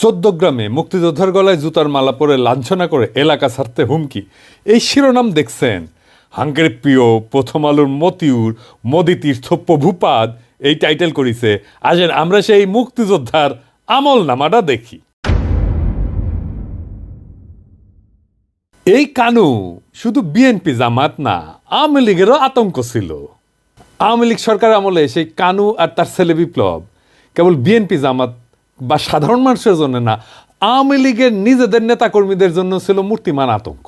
চোদ্দগ্রামে মুক্তিযোদ্ধার গলায় জুতার মালা পরে লাঞ্ছনা করে এলাকা ছাড়তে হুমকি। এই শিরোনাম দেখছেন হাঙ্কের প্রিয় প্রথম আলোর মতিউর, মোদি তীর্থ প্রভুপাদ এই টাইটেল করিছে। আসেন আমরা সেই মুক্তিযোদ্ধার আমল নামাটা দেখি। এই কানু শুধু বিএনপি জামাত না, আওয়ামী লীগেরও আতঙ্ক ছিল। আওয়ামী লীগ সরকার আমলে সেই কানু আর তার ছেলে বিপ্লব কেবল বিএনপি জামাত বা সাধারণ মানুষের জন্য না, আওয়ামী লীগের নিজেদের নেতাকর্মীদের জন্য ছিল মূর্তিমান আতঙ্ক।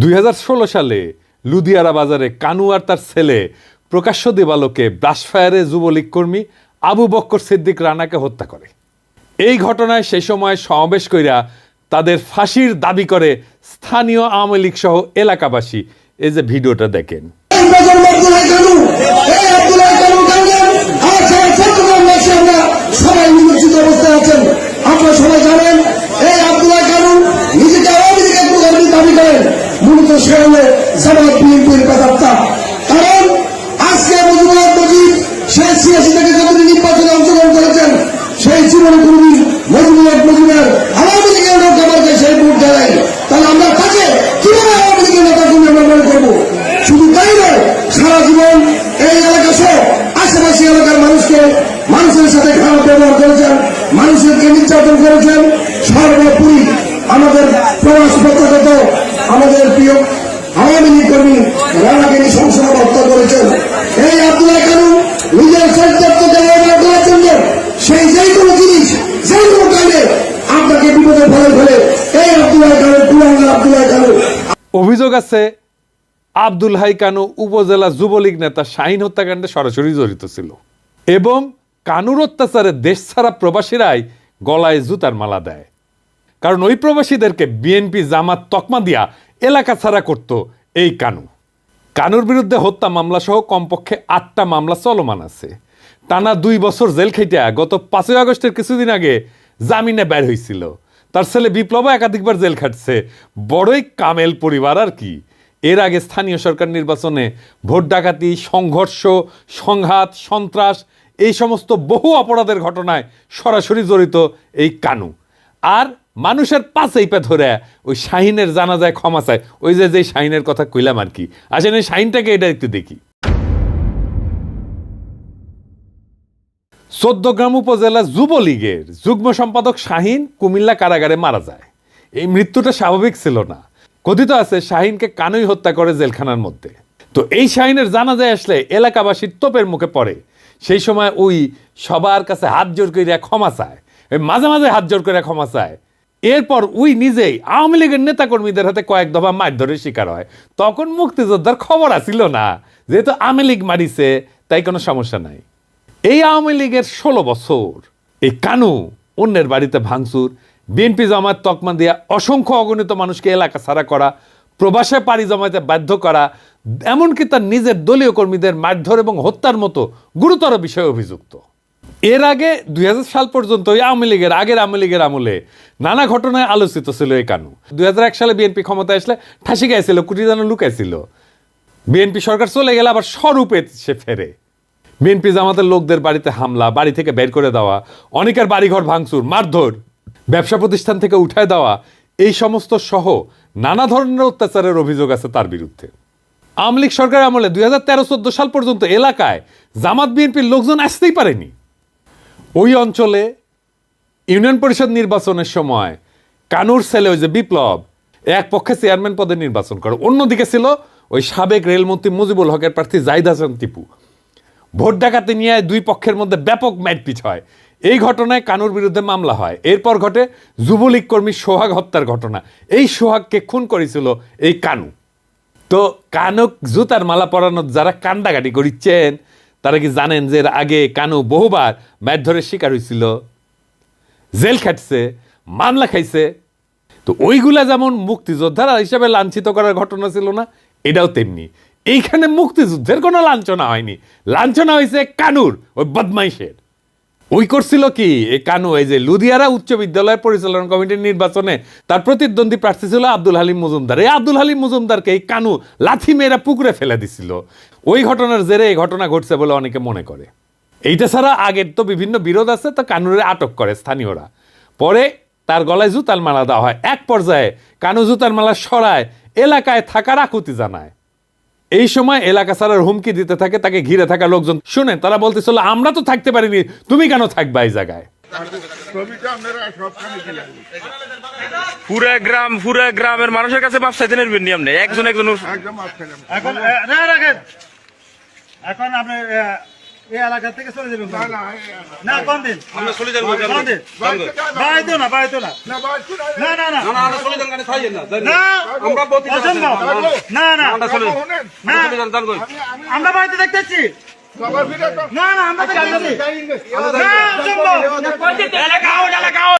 দুই হাজার ষোলো সালে লুধিয়ারা বাজারে কানু আর তার ছেলে প্রকাশ্য দেবালোকে ব্রাশফায়ারে যুবলীগ কর্মী আবু বক্কর সিদ্দিক রানাকে হত্যা করে। এই ঘটনায় সেই সময় সমাবেশ কইরা তাদের ফাঁসির দাবি করে স্থানীয় আওয়ামী লীগ সহ এলাকাবাসী। এই যে ভিডিওটা দেখেন। মূলত সে হলো জামাত বিএনপির কথাবার্তা কারণ আজকে মুজিবুল্লাহ মুজিব সে সিয়াসি থেকে যতদিন নির্বাচনে অংশগ্রহণ করেছেন, সেই জীবনে কোনদিন মুজিবুল্লাহ মুজিবের আওয়ামী লীগের লোক আমাকে সেই ভোট দেয়, তাহলে আমরা তাকে কীভাবে আওয়ামী লীগের নেতা তুমি আমরা মনে করব? শুধু তাই নয়, সারা জীবন এই এলাকা সহ আশেপাশে এলাকার মানুষকে মানুষের সাথে খারাপ ব্যবহার করেছেন, মানুষেরকে নির্যাতন করেছেন আমাদের প্রিয় আওয়ামী লীগ কর্মী রানাকে সংসদ হত্যা করেছেন। এই আব্দুল্লাহ কানু নিজের চরিত্রকে ব্যবহার করার সেই যেই কোনো জিনিস যেই কোনো কাজে আপনাকে বিপদে ফেলে ফেলে। এই আব্দুল্লাহ কানু কুলাঙ্গা আব্দুল্লাহ কানু। অভিযোগ আছে, আব্দুল হাই কানু উপজেলা যুবলীগ নেতা শাহিন হত্যাকাণ্ডে সরাসরি জড়িত ছিল। এবং কানুর অত্যাচারে দেশ ছাড়া প্রবাসীরাই গলায় জুতার মালা দেয়। কারণ ওই প্রবাসীদেরকে বিএনপি জামাত তকমা দিয়া এলাকা ছাড়া করত এই কানু। কানুর বিরুদ্ধে হত্যা মামলা সহ কমপক্ষে আটটা মামলা চলমান আছে। টানা দুই বছর জেল খেটিয়া গত পাঁচই আগস্টের কিছুদিন আগে জামিনে বের হয়েছিল তার ছেলে বিপ্লব একাধিকবার জেল খাটছে। বড়ই কামেল পরিবার আর কি। এর আগে স্থানীয় সরকার নির্বাচনে ভোট ডাকাতি, সংঘর্ষ, সংঘাত, সন্ত্রাস এই সমস্ত বহু অপরাধের ঘটনায় সরাসরি জড়িত এই কানু। আর মানুষের পাশেই পে ধরে ওই শাহিনের জানা যায় ক্ষমা চায়। ওই যে যে শাহিনের কথা কইলাম আর কি। আসেন এই শাহিনটাকে এটা একটু দেখি। চোদ্দগ্রাম উপজেলা যুবলীগের যুগ্ম সম্পাদক শাহিন কুমিল্লা কারাগারে মারা যায়। এই মৃত্যুটা স্বাভাবিক ছিল না। কথিত আছে, শাহিনকে কানুই হত্যা করে জেলখানার মধ্যে। তো এই শাহিনের জানা যায় আসলে এলাকাবাসীর তোপের মুখে পড়ে। সেই সময় ওই সবার কাছে হাত জোর করে ক্ষমা চায়। ওই মাঝে মাঝে হাত জোর করে ক্ষমা চায়। এরপর উই নিজেই আওয়ামী লীগের নেতাকর্মীদের হাতে কয়েক দফা মারধরের শিকার হয়। তখন মুক্তিযোদ্ধার খবর আসিল না, যেহেতু আওয়ামী লীগ মারিছে, তাই কোনো সমস্যা নাই। এই আওয়ামী লীগের ষোলো বছর, এই কানু অন্যের বাড়িতে ভাঙচুর, বিএনপি জামাত তকমা দিয়া অসংখ্য অগণিত মানুষকে এলাকা ছাড়া করা, প্রবাসে পাড়ি জমাতে বাধ্য করা, এমনকি তার নিজের দলীয় কর্মীদের মারধর এবং হত্যার মতো গুরুতর বিষয়ে অভিযুক্ত। এর আগে দুই হাজার সাল পর্যন্ত এই আওয়ামী লীগের আগের আওয়ামী লীগের আমলে নানা ঘটনায় আলোচিত ছিল এই কানু। দুই হাজার এক সালে বিএনপি ক্ষমতায় আসলে ঠাসি গাইছিল, কুটি যেন লুকাইছিল। বিএনপি সরকার চলে গেলে আবার স্বরূপে সে ফেরে। বিএনপি জামাতের লোকদের বাড়িতে হামলা, বাড়ি থেকে বের করে দেওয়া, অনেকের বাড়িঘর ভাঙচুর, মারধর, ব্যবসা প্রতিষ্ঠান থেকে উঠায় দেওয়া, এই সমস্ত সহ নানা ধরনের অত্যাচারের অভিযোগ আছে তার বিরুদ্ধে। আওয়ামী লীগ সরকার আমলে দুই হাজার তেরো সাল পর্যন্ত এলাকায় জামাত বিএনপির লোকজন আসতেই পারেনি। ওই অঞ্চলে ইউনিয়ন পরিষদ নির্বাচনের সময় কানুর ছেলে ওই যে বিপ্লব, এক পক্ষে চেয়ারম্যান পদে নির্বাচন করে। অন্যদিকে ছিল ওই সাবেক রেলমন্ত্রী মুজিবুল হকের প্রার্থী জাহিদ হাসান টিপু। ভোট ডাকাতি নিয়ে দুই পক্ষের মধ্যে ব্যাপক ম্যাটপিচ হয়। এই ঘটনায় কানুর বিরুদ্ধে মামলা হয়। এরপর ঘটে যুবলীগ কর্মী সোহাগ হত্যার ঘটনা। এই সোহাগকে খুন করেছিল এই কানু। তো কানক জুতার মালা পরানোর যারা কান্দাকাটি করিচ্ছেন তারা কি জানেন যে এর আগে কানু বহুবার মারধরের শিকার হয়েছিল জেল খাটছে, মামলা খাইছে। তো ওইগুলা যেমন মুক্তিযোদ্ধারা হিসাবে লাঞ্ছিত করার ঘটনা ছিল না, এটাও তেমনি। এইখানে মুক্তিযুদ্ধের কোনো লাঞ্ছনা হয়নি। লাঞ্ছনা হয়েছে কানুর, ওই বদমাইশের। ওই করছিল কি? এই কানু, এই যে লুধিয়ারা উচ্চ বিদ্যালয় পরিচালনা কমিটির নির্বাচনে তার প্রতিদ্বন্দ্বী প্রার্থী ছিল আব্দুল হালিম মজুমদার। এই আব্দুল হালিম মজুমদারকে এই কানু লাথি মেয়েরা পুকুরে ফেলে দিছিল। ওই ঘটনার জেরে এই ঘটনা ঘটছে বলে অনেকে মনে করে। এইটা ছাড়া আগের তো বিভিন্ন বিরোধ আছে, তো কানুরে আটক করে স্থানীয়রা। পরে তার গলায় জুতার মালা দেওয়া হয়। এক পর্যায়ে কানু জুতার মালা সরায়, এলাকায় থাকার আকুতি জানায়। এই সময় এলাকা সারার হুমকি দিতে থাকে তাকে ঘিরে থাকা লোকজন। শুনে তারা বলতে বলতেছিল আমরা তো থাকতে পারিনি তুমি কেন থাকবা এই জায়গায়? পুরা গ্রাম পুরা গ্রামের মানুষের কাছে মাপ চাইতে নেবেন নি আপনি? একজন একজন এখন এখন আপনি এই এলাকা থেকে চলে যাবেন না না কোন দিন আমরা চলে যাব কোন দিন বাড়িতে দেখতে না। না না না, না না। না না আমরা চলে যান না না আমরা না না চলে না দেখতেছি না না আমরা দেখতেছি না অসম্ভব এলাকা এলাকা আউট